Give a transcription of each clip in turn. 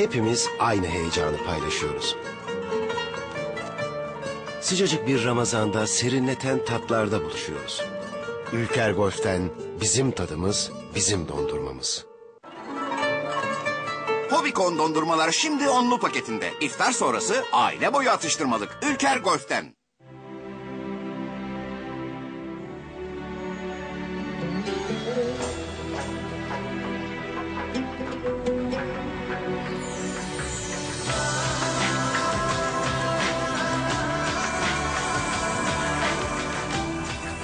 hepimiz aynı heyecanı paylaşıyoruz. Sıcacık bir Ramazan'da serinleten tatlarda buluşuyoruz. Ülker Golf'ten bizim tadımız, bizim dondurmamız. Hobikon dondurmalar şimdi onlu paketinde. İftar sonrası aile boyu atıştırmalık. Ülker Golf'ten.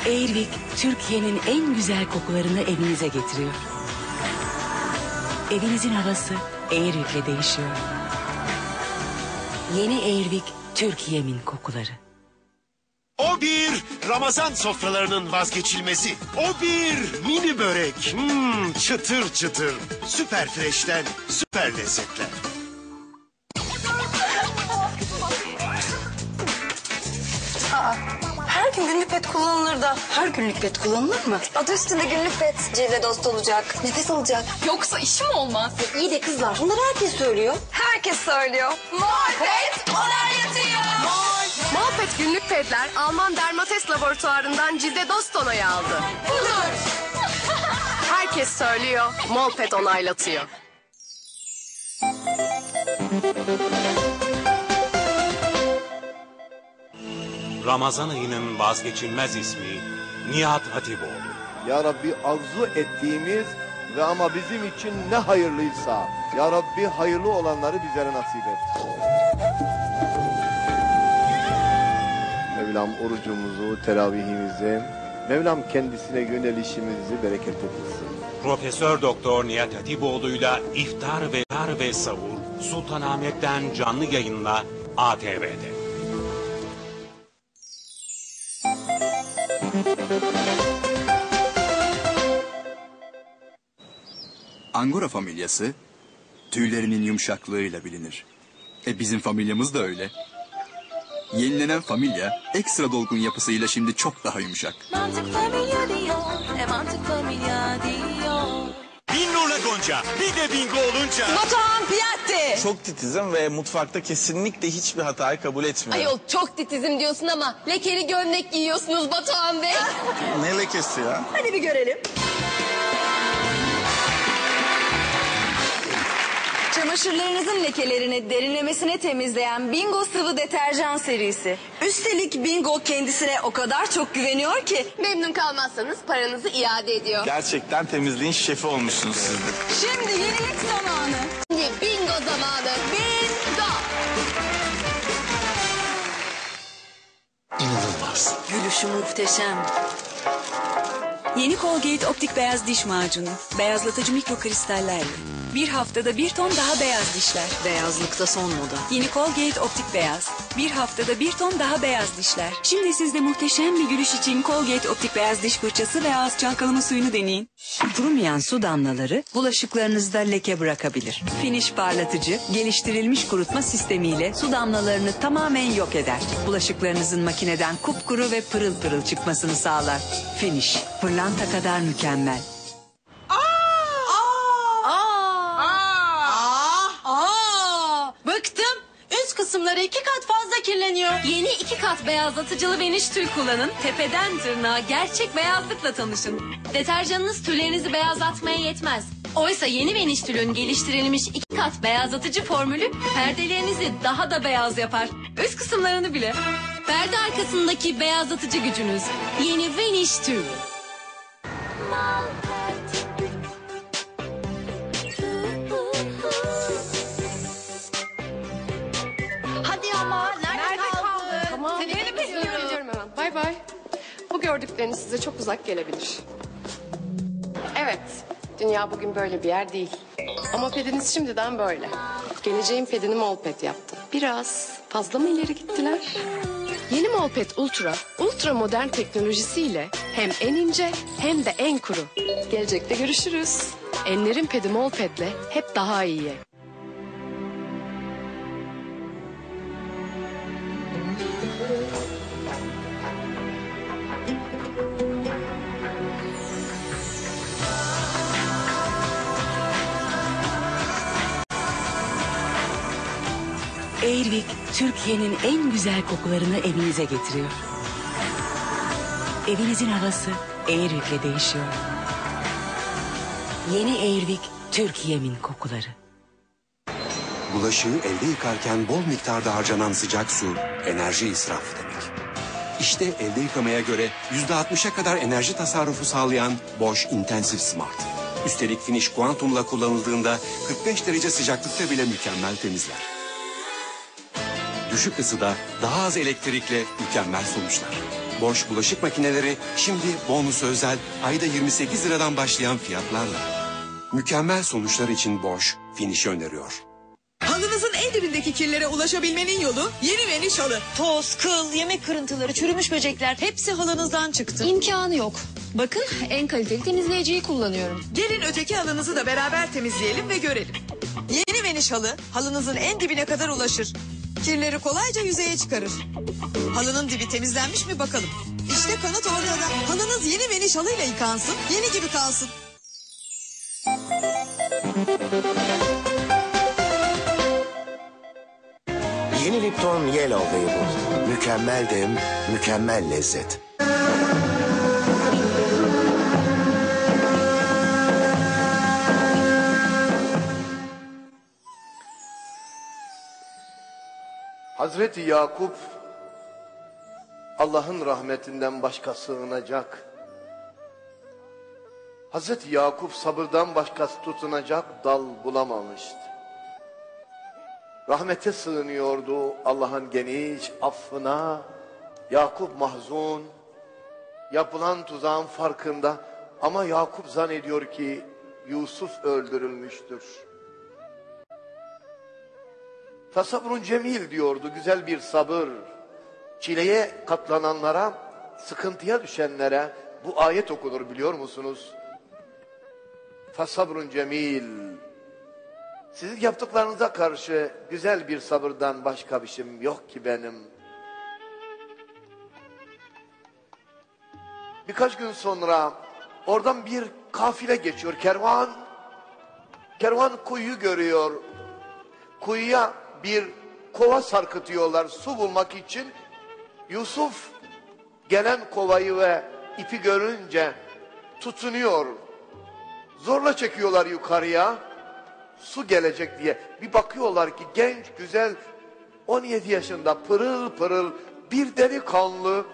Airwick Türkiye'nin en güzel kokularını evinize getiriyor. Evinizin havası Airwick'le değişiyor. Yeni Airwick Türkiye'min kokuları. O bir Ramazan sofralarının vazgeçilmezi. O bir mini börek. Hmm, çıtır çıtır. Süper freşten süper lezzetler. Pet kullanılır da her günlük pet kullanılır mı? Adı üstünde günlük pet. Cilde dost olacak. Nefes alacak. Yoksa işim olmaz. İyi de kızlar bunları herkes söylüyor. Herkes söylüyor. Malpet onaylatıyor. Malpet günlük petler Alman Dermates laboratuvarından cilde dost onayı aldı. Budur. Herkes söylüyor. Malpet onaylatıyor. Ramazan ayının vazgeçilmez ismi Nihat Hatipoğlu. Ya Rabbi arzu ettiğimiz ve ama bizim için ne hayırlıysa Ya Rabbi hayırlı olanları bizlere nasip et. Mevlam orucumuzu, teravihimizi, Mevlam kendisine yönelişimizi bereketli kılsın. Profesör Doktor Nihat Hatipoğlu'yla iftar ve tar ve savur Sultanahmet'ten canlı yayınla ATV'de. Angora familyası tüylerinin yumuşaklığıyla bilinir. E bizim familyamız da öyle. Yenilenen familya ekstra dolgun yapısıyla şimdi çok daha yumuşak. Mantık familya diyor, e mantık familya diyor. Bin Nurla Gonca. Bir de bingo olunca. Batuhan. Çok titizim ve mutfakta kesinlikle hiçbir hatayı kabul etmiyorum. Ayol çok titizim diyorsun ama lekeli gömlek giyiyorsunuz Batuhan Bey. Ne lekesi ya? Hadi bir görelim. Çamaşırlarınızın lekelerini derinlemesine temizleyen Bingo sıvı deterjan serisi. Üstelik Bingo kendisine o kadar çok güveniyor ki Memnun kalmazsanız paranızı iade ediyor. Gerçekten temizliğin şefi olmuşsunuz siz de. şimdi yenilik zamanı. Şimdi bingo zamanı. Bingo. Gülüşü muhteşem. Yeni Colgate Optik Beyaz Diş Macunu. Beyazlatıcı mikrokristallerle. Bir haftada bir ton daha beyaz dişler. Beyazlıkta son moda. Yeni Colgate Optik Beyaz. Bir haftada bir ton daha beyaz dişler. Şimdi siz de muhteşem bir gülüş için Colgate Optik Beyaz Diş Fırçası ve ağız çalkalama suyunu deneyin. Kurumayan su damlaları bulaşıklarınızda leke bırakabilir. Finish parlatıcı, geliştirilmiş kurutma sistemiyle su damlalarını tamamen yok eder. Bulaşıklarınızın makineden kupkuru ve pırıl pırıl çıkmasını sağlar. Finish, pırlanta kadar mükemmel. Kısımları iki kat fazla kirleniyor. Yeni iki kat beyazlatıcılı Veniş tül kullanın. Tepeden tırnağa gerçek beyazlıkla tanışın. Deterjanınız tüllerinizi beyazlatmaya yetmez. Oysa yeni Veniş tülün geliştirilmiş iki kat beyazlatıcı formülü perdelerinizi daha da beyaz yapar. Üst kısımlarını bile. Perde arkasındaki beyazlatıcı gücünüz. Yeni Veniş tül. Gördükleriniz size çok uzak gelebilir. Evet, dünya bugün böyle bir yer değil. Ama pediniz şimdiden böyle. Geleceğin pedini Molpet yaptı. Biraz fazla mı ileri gittiler? Yeni Molpet Ultra, ultra modern teknolojisiyle hem en ince hem de en kuru. Gelecekte görüşürüz. Enlerin pedi Molpet'le hep daha iyi. Airwick, Türkiye'nin en güzel kokularını evinize getiriyor. Evinizin havası Airwick'le değişiyor. Yeni Airwick, Türkiye'min kokuları. Bulaşığı elde yıkarken bol miktarda harcanan sıcak su enerji israfı demek. İşte elde yıkamaya göre %60'a kadar enerji tasarrufu sağlayan Bosch Intensive Smart. Üstelik Finish Quantum'la kullanıldığında 45 derece sıcaklıkta bile mükemmel temizler. Düşük ısıda daha az elektrikle mükemmel sonuçlar. Bosch bulaşık makineleri şimdi bonus özel ayda 28 liradan başlayan fiyatlarla. Mükemmel sonuçlar için Bosch Finish'i öneriyor. Halınızın en dibindeki kirlere ulaşabilmenin yolu yeni Veniş halı. Toz, kıl, yemek kırıntıları, çürümüş böcekler hepsi halınızdan çıktı. İmkanı yok. Bakın en kaliteli temizleyiciyi kullanıyorum. Gelin öteki halınızı da beraber temizleyelim ve görelim. Yeni Veniş halı halınızın en dibine kadar ulaşır. Kirleri kolayca yüzeye çıkarır. Halının dibi temizlenmiş mi bakalım. İşte kanıt ortada. Halınız yeni Veniş halıyla yıkansın, yeni gibi kalsın. Yeni Lipton Yellow Label. Mükemmel dem, mükemmel lezzet. Hazreti Yakup Allah'ın rahmetinden başka sığınacak. Hazreti Yakup sabırdan başka tutunacak dal bulamamıştı. Rahmete sığınıyordu Allah'ın geniş affına. Yakup mahzun, yapılan tuzağın farkında ama Yakup zannediyor ki Yusuf öldürülmüştür. Tasabrun cemil diyordu güzel bir sabır. Çileye katlananlara, sıkıntıya düşenlere bu ayet okunur biliyor musunuz? Tasabrun cemil. Sizin yaptıklarınıza karşı güzel bir sabırdan başka bir şeyim yok ki benim. Birkaç gün sonra oradan bir kafile geçiyor kervan. Kervan kuyu görüyor. Kuyuya bir kova sarkıtıyorlar su bulmak için. Yusuf gelen kovayı ve ipi görünce tutunuyor. Zorla çekiyorlar yukarıya. Su gelecek diye. Bir bakıyorlar ki genç, güzel, 17 yaşında pırıl pırıl bir delikanlı.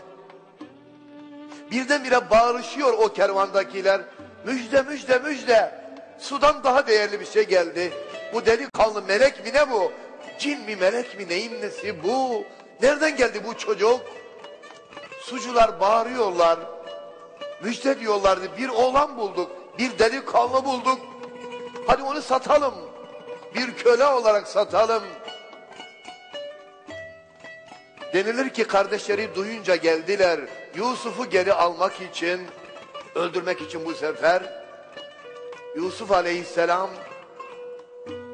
Birdenbire bağırışıyor o kervandakiler. Müjde müjde müjde. Sudan daha değerli bir şey geldi. Bu delikanlı melek mi ne bu? Cin mi melek mi neyin nesi bu? Nereden geldi bu çocuk? Sucular bağırıyorlar. Müjde diyorlardı. Bir oğlan bulduk. Bir delikanlı bulduk. Hadi onu satalım. Bir köle olarak satalım. Denilir ki kardeşleri duyunca geldiler. Yusuf'u geri almak için, öldürmek için bu sefer. Yusuf aleyhisselam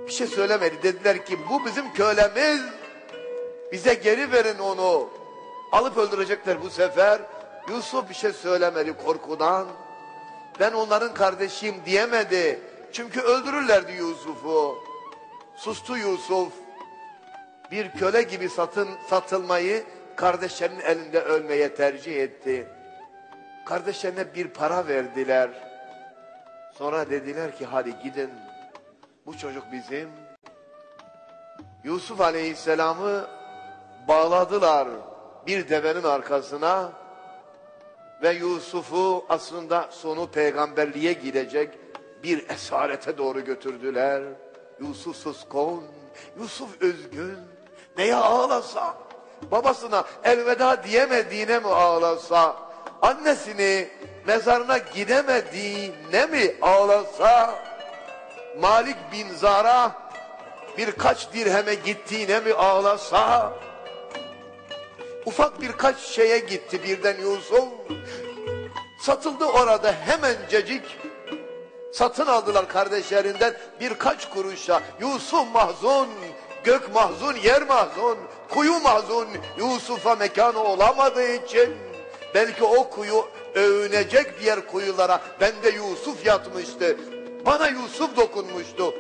bir şey söylemedi. Dediler ki bu bizim kölemiz. Bize geri verin onu. Alıp öldürecekler bu sefer. Yusuf bir şey söylemedi korkudan. Ben onların kardeşiyim diyemedi. Çünkü öldürürlerdi Yusuf'u. Sustu Yusuf. Bir köle gibi satın satılmayı kardeşlerinin elinde ölmeye tercih etti. Kardeşlerine bir para verdiler. Sonra dediler ki hadi gidin. Bu çocuk bizim. Yusuf Aleyhisselam'ı bağladılar bir devenin arkasına ve Yusuf'u aslında sonu peygamberliğe gidecek bir esarete doğru götürdüler. Yusuf suskun, Yusuf üzgün. Neye ağlasa? Babasına elveda diyemediğine mi ağlasa? Annesini mezarına gidemediğine mi ağlasa? Malik bin Zara birkaç dirheme gittiğine mi ağlasa? Ufak birkaç şeye gitti birden Yusuf. Satıldı orada hemencecik. Satın aldılar kardeşlerinden birkaç kuruşa. Yusuf mahzun, gök mahzun, yer mahzun, kuyu mahzun. Yusuf'a mekanı olamadığı için belki o kuyu övünecek diğer kuyulara bende Yusuf yatmıştı. Bana Yusuf dokunmuştu.